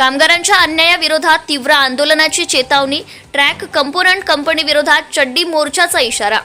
कामगारांच्या अन्यायाविरोधात तीव्र आंदोलनाची चेतावणी ट्रॅक कंपोनंट कंपनी विरोधात चड्डी मोर्चाचा इशारा.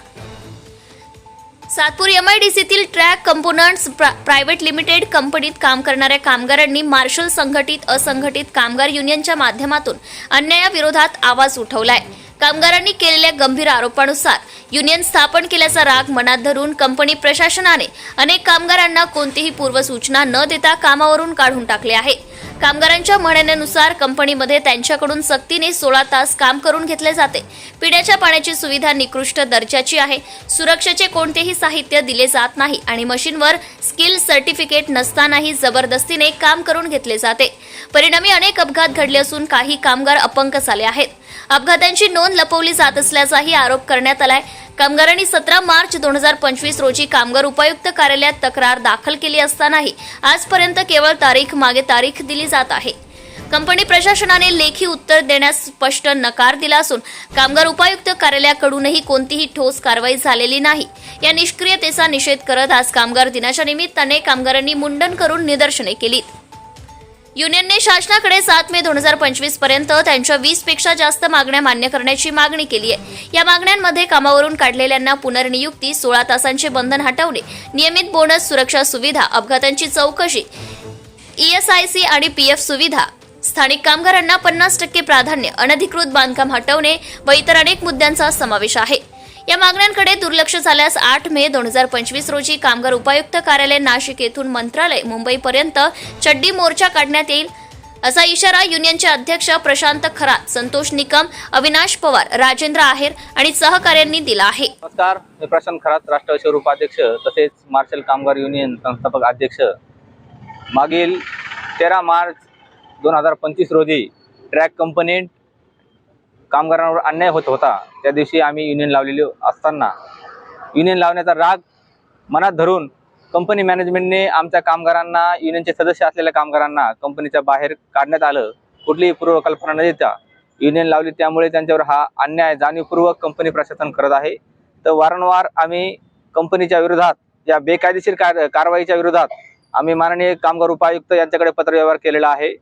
सातपूर एमआयडीसीतील ट्रॅक कंपोनंट्स प्रा- प्रायव्हेट लिमिटेड कंपनीत काम करणाऱ्या कामगारांनी मार्शल संघटित असंघटित कामगार युनियनच्या माध्यमातून अन्यायाविरोधात आवाज उठवलाय. कामगारांनी केलेल्या गंभीर आरोपानुसार युनियन स्थापन केल्याचा राग मनात धरून कंपनी प्रशासनाने अनेक कामगारांना कोणतीही पूर्वसूचना न देता कामावरून काढून टाकले आहे. कामगारांच्या म्हणण्यानुसार कंपनीमध्ये त्यांच्याकडून सक्तीने सोळा तास काम करून घेतले जाते. पिण्याच्या पाण्याची सुविधा निकृष्ट दर्जाची आहे. सुरक्षेचे कोणतेही साहित्य दिले जात नाही आणि मशीनवर स्किल सर्टिफिकेट नसतानाही जबरदस्तीने काम करून घेतले जाते. परिणामी अनेक अपघात घडले असून काही कामगार अपंग झाले आहेत. अपघातांची नोंद लपवली जात असल्याचाही आरोप करण्यात आलाय. कामगारांनी सतरा मार्च दोन हजार पंचवीस रोजी कामगार उपायुक्त कार्यालयात तक्रार दाखल केली असतानाही आजपर्यंत केवळ तारीख मागे तारीख दिली जात आहे. कंपनी प्रशासनाने लेखी उत्तर देण्यास स्पष्ट नकार दिला असून कामगार उपायुक्त कार्यालयाकडूनही कोणतीही ठोस कारवाई झालेली नाही. या निष्क्रियतेचा निषेध करत आज कामगार दिनाच्या निमित्ताने कामगारांनी मुंडन करून निदर्शने केलीत. युनियनने शासनाकडे सात मे दोन हजार पंचवीसपर्यंत त्यांच्या वीसपेक्षा जास्त मागण्या मान्य करण्याची मागणी केली आहे. या मागण्यांमध्ये कामावरून काढलेल्यांना पुनर्नियुक्ती सोळा तासांचे बंधन हटवणे नियमित बोनस सुरक्षा सुविधा अपघातांची चौकशी ईएसआयसी आणि पीएफ सुविधा स्थानिक कामगारांना पन्नास टक्के प्राधान्य अनधिकृत बांधकाम हटवणे व इतर अनेक मुद्द्यांचा समावेश आहे. या मागण्यांकडे दुर्लक्ष झाल्यास आठ मे दोन हजार पंचवीस रोजी कामगार उपायुक्त कार्यालय नाशिक येथून मंत्रालय मुंबईपर्यंत चड्डी मोर्चा काढण्यात येईल असा इशारा युनियनचे अध्यक्ष प्रशांत खरात संतोष निकम अविनाश पवार राजेंद्र आहेर आणि सहकाऱ्यांनी दिला आहे. नमस्कार मी प्रशांत खरात राष्ट्र शहर उपाध्यक्ष तसेच मार्शल कामगार युनियन संस्थापक अध्यक्ष. मागील तेरा मार्च दोन हजार पंचवीस रोजी ट्रॅक कंपनीत कामगारांवर अन्याय होत होता. त्या दिवशी आम्ही युनियन लावलेली असताना युनियन लावण्याचा राग मनात धरून कंपनी मॅनेजमेंटने आमच्या कामगारांना युनियनचे सदस्य असलेल्या कामगारांना कंपनीच्या बाहेर काढण्यात आलं. कुठलीही पूर्वकल्पना न देता युनियन लावली. त्यामुळे त्यांच्यावर हा अन्याय जाणीवपूर्वक कंपनी प्रशासन करत आहे. तर वारंवार आम्ही कंपनीच्या विरोधात या बेकायदेशीर कार कारवाईच्या विरोधात आम्ही माननीय कामगार उपायुक्त यांच्याकडे पत्रव्यवहार केलेला आहे.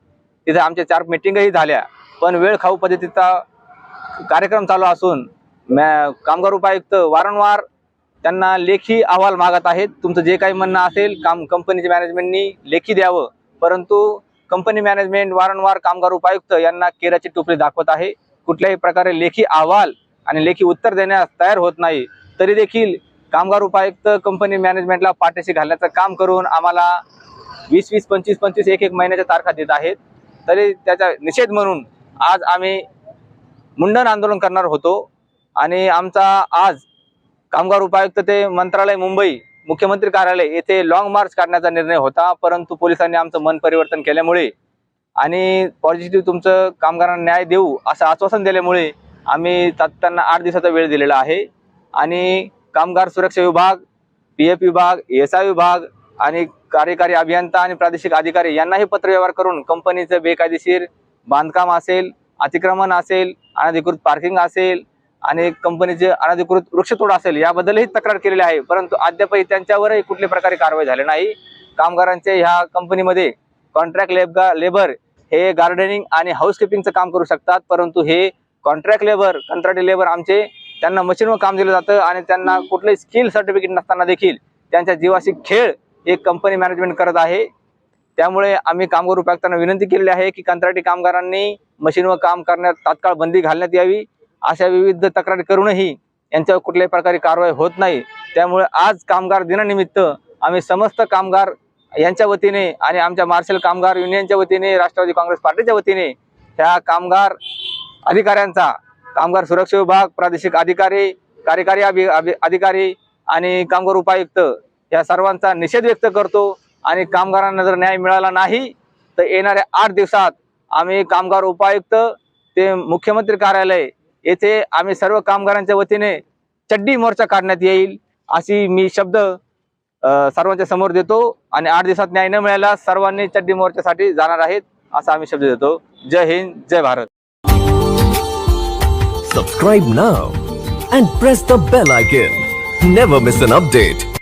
तिथे आमच्या चार मिटिंगही झाल्या. पण वेळ खाऊ पद्धतीचा कार्यक्रम चालू असून मॅ कामगार उपायुक्त वारंवार त्यांना लेखी अहवाल मागत आहेत. तुमचं जे काही म्हणणं असेल काम कंपनीच्या मॅनेजमेंटनी लेखी द्यावं. परंतु कंपनी मॅनेजमेंट वारंवार कामगार उपायुक्त यांना केराची टोपली दाखवत आहे. कुठल्याही प्रकारे लेखी अहवाल आणि लेखी उत्तर देण्यास तयार होत नाही तरी देखील कामगार उपायुक्त कंपनी मॅनेजमेंटला पाठीशी घालण्याचं काम करून आम्हाला वीस वीस पंचवीस पंचवीस एक एक महिन्याच्या तारखा देत आहेत. तरी त्याचा निषेध म्हणून आज आम्ही मुंडन आंदोलन करणार होतो. आणि आमचा आज कामगार उपायुक्त ते मंत्रालय मुंबई मुख्यमंत्री कार्यालय येथे लाँग मार्च काढण्याचा निर्णय होता. परंतु पोलिसांनी आमचं मन परिवर्तन केल्यामुळे आणि पॉझिटिव्ह तुमचं कामगारांना न्याय देऊ असं आश्वासन दिल्यामुळे आम्ही त्यांना आठ दिवसाचा वेळ दिलेला आहे. आणि कामगार सुरक्षा विभाग पी एफ विभाग एस आय विभाग आणि कार्यकारी अभियंता आणि प्रादेशिक अधिकारी यांनाही पत्रव्यवहार करून कंपनीचं बेकायदेशीर बांधकाम असेल अतिक्रमण असेल अनधिकृत पार्किंग असेल आणि कंपनीचे अनधिकृत वृक्षतोड असेल याबद्दलही तक्रार केलेली आहे. परंतु अद्यापही त्यांच्यावरही कुठल्या प्रकारे कारवाई झाली नाही. कामगारांचे ह्या कंपनीमध्ये कॉन्ट्रॅक्ट लेबगा लेबर हे गार्डनिंग आणि हाऊसकीपिंगचं काम करू शकतात. परंतु हे कॉन्ट्रॅक्ट लेबर कंत्राटी लेबर आमचे त्यांना मशीनवर काम दिलं जातं आणि त्यांना कुठलंही स्किल सर्टिफिकेट नसताना देखील त्यांच्या जीवाशी खेळ एक कंपनी मॅनेजमेंट करत आहे. त्यामुळे आम्ही कामगार उपायुक्तांना विनंती केलेली आहे की कंत्राटी कामगारांनी मशीनवर काम करण्यात तात्काळ बंदी घालण्यात यावी अशा विविध तक्रारी करूनही यांच्यावर कुठल्याही प्रकारे कारवाई होत नाही. त्यामुळे आज कामगार दिनानिमित्त आम्ही समस्त कामगार यांच्या वतीने आणि आमच्या मार्शल कामगार युनियनच्या वतीने राष्ट्रवादी काँग्रेस पार्टीच्या वतीने ह्या कामगार अधिकाऱ्यांचा कामगार सुरक्षा विभाग प्रादेशिक अधिकारी कार्यकारी अभि अभि- अधिकारी आणि कामगार उपायुक्त या सर्वांचा निषेध व्यक्त करतो. आणि कामगारांना जर न्याय मिळाला नाही तर येणाऱ्या आठ दिवसात आम्ही कामगार उपायुक्त ते मुख्यमंत्री कार्यालय येथे आम्ही सर्व कामगारांच्या वतीने चड्डी मोर्चा काढण्यात येईल अशी मी शब्द सर्वांच्या समोर देतो. आणि आठ दिवसात न्याय न मिळाला सर्वांनी चड्डी मोर्चासाठी जाणार आहेत असा आम्ही शब्द देतो. जय हिंद जय Bharat. Subscribe now and press the bell icon never miss an update